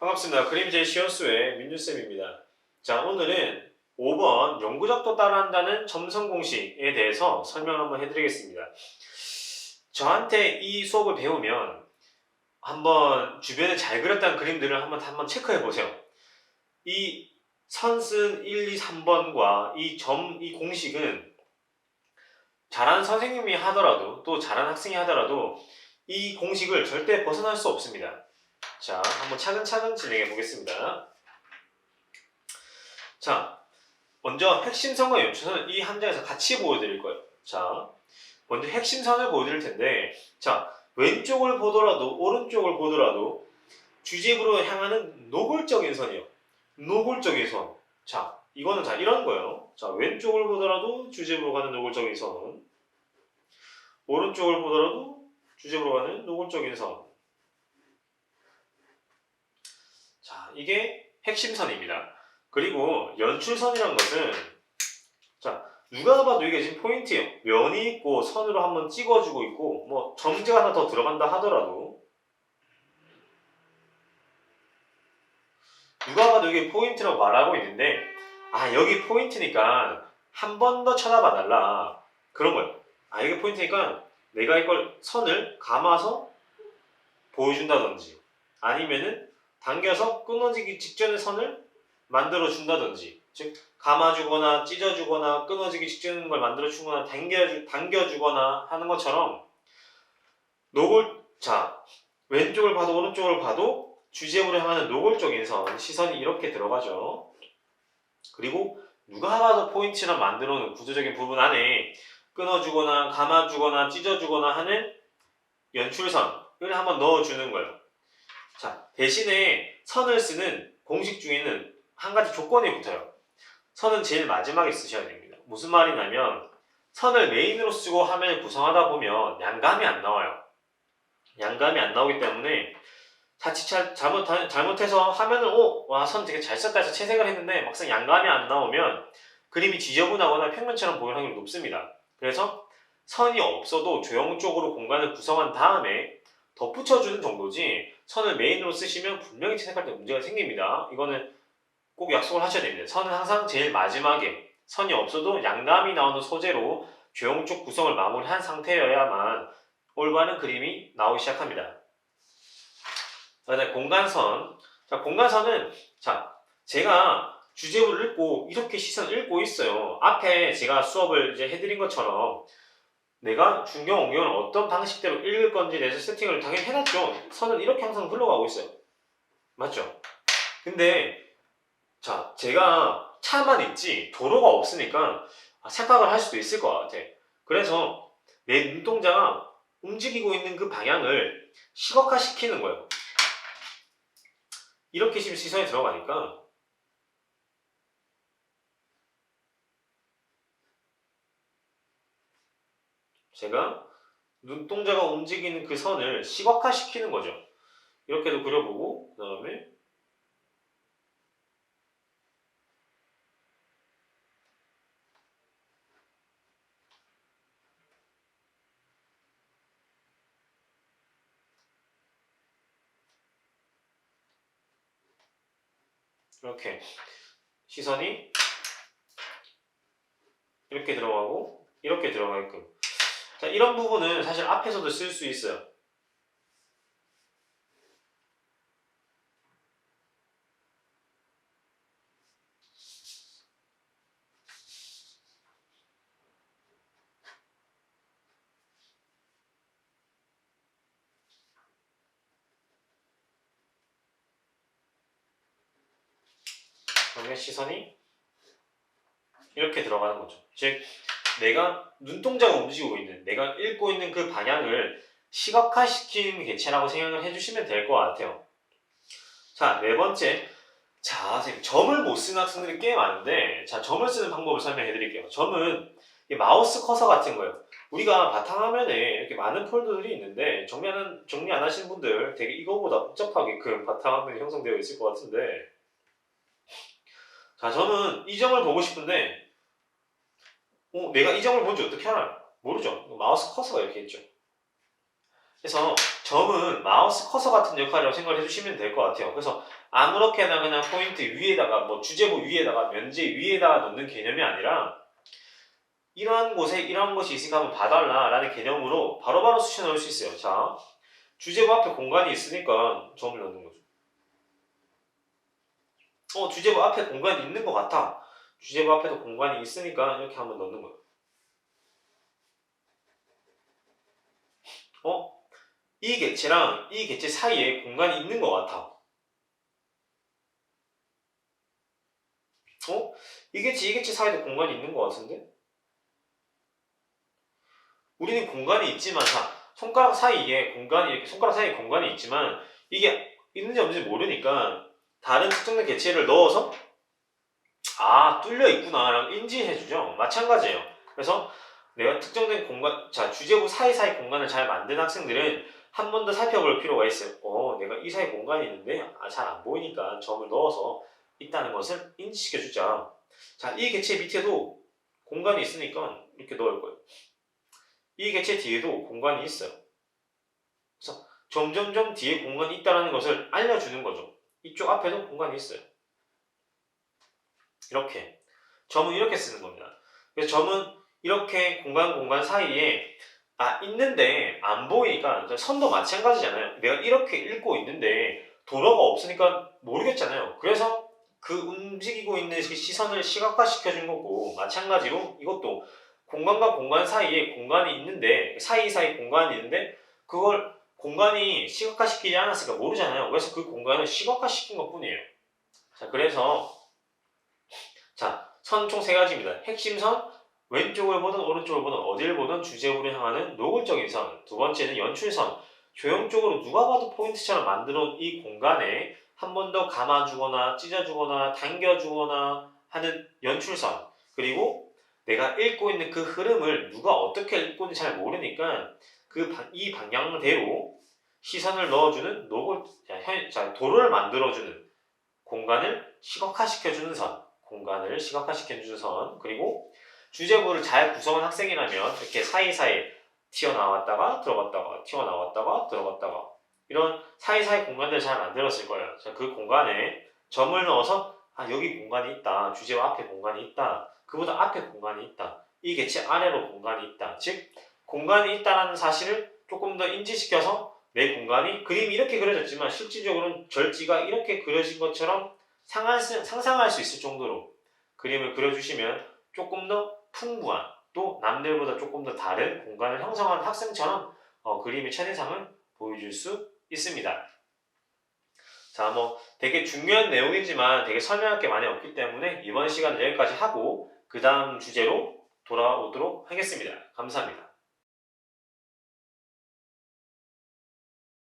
반갑습니다. 그림제 시연수의 민준쌤입니다. 자, 오늘은 5번 영구적도 따라한다는 점성 공식에 대해서 설명을 한번 해드리겠습니다. 저한테 이 수업을 배우면 한번 주변에 잘 그렸다는 그림들을 한번 한번 체크해 보세요. 이 선쓴 1, 2, 3번과 이 점, 이 공식은 잘하는 선생님이 하더라도 또 잘하는 학생이 하더라도 이 공식을 절대 벗어날 수 없습니다. 자, 한번 차근차근 진행해 보겠습니다. 자, 먼저 핵심 선과 연출선을 이한 장에서 같이 보여드릴 거예요. 자, 먼저 핵심 선을 보여드릴 텐데, 자, 왼쪽을 보더라도, 오른쪽을 보더라도, 주제부로 향하는 노골적인 선이요. 노골적인 선. 자, 이거는 자, 이런 거예요. 자, 왼쪽을 보더라도 주제부로 가는 노골적인 선. 오른쪽을 보더라도 주제부로 가는 노골적인 선. 자, 이게 핵심선입니다. 그리고 연출선이란 것은 자, 누가 봐도 이게 지금 포인트예요. 면이 있고 선으로 한번 찍어주고 있고 뭐 점재가 하나 더 들어간다 하더라도 누가 봐도 이게 포인트라고 말하고 있는데 아 여기 포인트니까 한 번 더 쳐다봐 달라 그런 거예요. 아 이게 포인트니까 내가 이걸 선을 감아서 보여준다든지 아니면은 당겨서 끊어지기 직전의 선을 만들어 준다든지 즉 감아주거나 찢어주거나 끊어지기 직전인 걸 만들어 주거나 당겨, 당겨주거나 하는 것처럼 노골 자 왼쪽을 봐도 오른쪽을 봐도 주제부로 향하는 노골적인 선 시선이 이렇게 들어가죠. 그리고 누가 봐도 포인트를 만들어 놓은 구조적인 부분 안에 끊어주거나 감아주거나 찢어주거나 하는 연출선을 한번 넣어주는 거예요 자 대신에 선을 쓰는 공식 중에는 한 가지 조건이 붙어요. 선은 제일 마지막에 쓰셔야 됩니다. 무슨 말이냐면 선을 메인으로 쓰고 화면을 구성하다 보면 양감이 안 나와요. 양감이 안 나오기 때문에 자칫 잘, 잘못, 잘못해서 화면을 오, 와, 선 되게 잘 썼다 해서 채색을 했는데 막상 양감이 안 나오면 그림이 지저분하거나 평면처럼 보일 확률이 높습니다. 그래서 선이 없어도 조형적으로 공간을 구성한 다음에 덧붙여주는 정도지 선을 메인으로 쓰시면 분명히 채색할 때 문제가 생깁니다. 이거는 꼭 약속을 하셔야 됩니다. 선은 항상 제일 마지막에 선이 없어도 양감이 나오는 소재로 조형 쪽 구성을 마무리한 상태여야만 올바른 그림이 나오기 시작합니다. 그다음에 공간선. 자, 공간선은 자, 제가 주제부를 읽고 이렇게 시선을 읽고 있어요. 앞에 제가 수업을 이제 해드린 것처럼 내가 중경, 옹경을 어떤 방식대로 읽을 건지에 대해서 세팅을 당연히 해놨죠. 선은 이렇게 항상 흘러가고 있어요. 맞죠? 근데 자, 제가 차만 있지 도로가 없으니까 착각을 할 수도 있을 것 같아. 그래서 내 눈동자가 움직이고 있는 그 방향을 시각화시키는 거예요. 이렇게 지금 시선이 들어가니까 제가 눈동자가 움직이는 그 선을 시각화시키는 거죠. 이렇게도 그려보고 그 다음에 이렇게 시선이 이렇게 들어가고 이렇게 들어가게끔 자 이런 부분은 사실 앞에서도 쓸 수 있어요 시선이 이렇게 들어가는 거죠. 즉 내가 눈동자가 움직이고 있는 내가 읽고 있는 그 방향을 시각화시키는 개체라고 생각을 해주시면 될 것 같아요. 자, 네 번째. 자, 선생님, 점을 못 쓰는 학생들이 꽤 많은데, 자, 점을 쓰는 방법을 설명해 드릴게요. 점은 이 마우스 커서 같은 거예요. 우리가 바탕화면에 이렇게 많은 폴더들이 있는데, 정리하는, 정리 안 하시는 분들 되게 이거보다 복잡하게 그 바탕화면이 형성되어 있을 것 같은데, 자, 저는 이 점을 보고 싶은데, 어, 내가 이 점을 본지 어떻게 알아요? 모르죠. 마우스 커서가 이렇게 있죠. 그래서 점은 마우스 커서 같은 역할이라고 생각을 해주시면 될 것 같아요. 그래서 아무렇게나 그냥 포인트 위에다가 뭐 주제부 위에다가 면제 위에다가 넣는 개념이 아니라 이러한 곳에 이러한 것이 있으니까 한번 봐달라 라는 개념으로 바로바로 수쳐 넣을 수 있어요. 자, 주제부 앞에 공간이 있으니까 점을 넣는 거죠. 어, 주제부 앞에 공간이 있는 것 같아. 주제부 앞에도 공간이 있으니까 이렇게 한번 넣는 거예요. 어? 이 객체랑 이 객체 사이에 공간이 있는 것 같아. 어? 이 객체, 이 객체 사이에도 공간이 있는 것 같은데? 우리는 공간이 있지만, 자, 손가락 사이에 공간이, 이렇게 손가락 사이에 공간이 있지만, 이게 있는지 없는지 모르니까, 다른 특정된 개체를 넣어서, 아, 뚫려 있구나라고 인지해주죠. 마찬가지예요. 그래서 내가 특정된 공간, 자, 주제부 사이사이 공간을 잘 만든 학생들은 한 번 더 살펴볼 필요가 있어요. 어, 내가 이 사이 공간이 있는데, 아, 잘 안 보이니까 점을 넣어서 있다는 것을 인지시켜 주자. 자, 이 개체 밑에도 공간이 있으니까 이렇게 넣을 거예요. 이 개체 뒤에도 공간이 있어요. 그래서 점점점 뒤에 공간이 있다는 것을 알려주는 거죠. 이쪽 앞에도 공간이 있어요. 이렇게. 점은 이렇게 쓰는 겁니다. 그래서 점은 이렇게 공간 공간 사이에 아 있는데 안 보이니까 선도 마찬가지잖아요. 내가 이렇게 읽고 있는데 도로가 없으니까 모르겠잖아요. 그래서 그 움직이고 있는 시선을 시각화 시켜 준 거고 마찬가지로 이것도 공간과 공간 사이에 공간이 있는데 사이사이 공간이 있는데 그걸 공간이 시각화 시키지 않았으니까 모르잖아요. 그래서 그 공간을 시각화 시킨 것 뿐이에요. 자, 그래서 자, 선 총 세 가지입니다. 핵심 선, 왼쪽을 보든 오른쪽을 보든 어디를 보든 주제부를 향하는 노골적인 선. 두 번째는 연출선. 조형적으로 누가 봐도 포인트처럼 만들어 놓은 이 공간에 한 번 더 감아주거나 찢어주거나 당겨주거나 하는 연출선. 그리고 내가 읽고 있는 그 흐름을 누가 어떻게 읽고 있는지 잘 모르니까 그 이 방향대로 시선을 넣어주는 노골, 자, 현, 자, 도로를 만들어주는 공간을 시각화시켜주는 선. 공간을 시각화시켜주는 선. 그리고 주제부를 잘 구성한 학생이라면 이렇게 사이사이 튀어나왔다가 들어갔다가 튀어나왔다가 들어갔다가 이런 사이사이 공간들을 잘 만들었을 거예요. 자, 그 공간에 점을 넣어서 아 여기 공간이 있다. 주제와 앞에 공간이 있다. 그보다 앞에 공간이 있다. 이 개체 아래로 공간이 있다. 즉 공간이 있다는 사실을 조금 더 인지시켜서 내 공간이 그림이 이렇게 그려졌지만 실질적으로는 절지가 이렇게 그려진 것처럼 상상할 수 있을 정도로 그림을 그려주시면 조금 더 풍부한 또 남들보다 조금 더 다른 공간을 형성하는 학생처럼 어, 그림의 첫인상을 보여줄 수 있습니다. 자, 뭐 되게 중요한 내용이지만 되게 설명할 게 많이 없기 때문에 이번 시간은 여기까지 하고 그 다음 주제로 돌아오도록 하겠습니다. 감사합니다.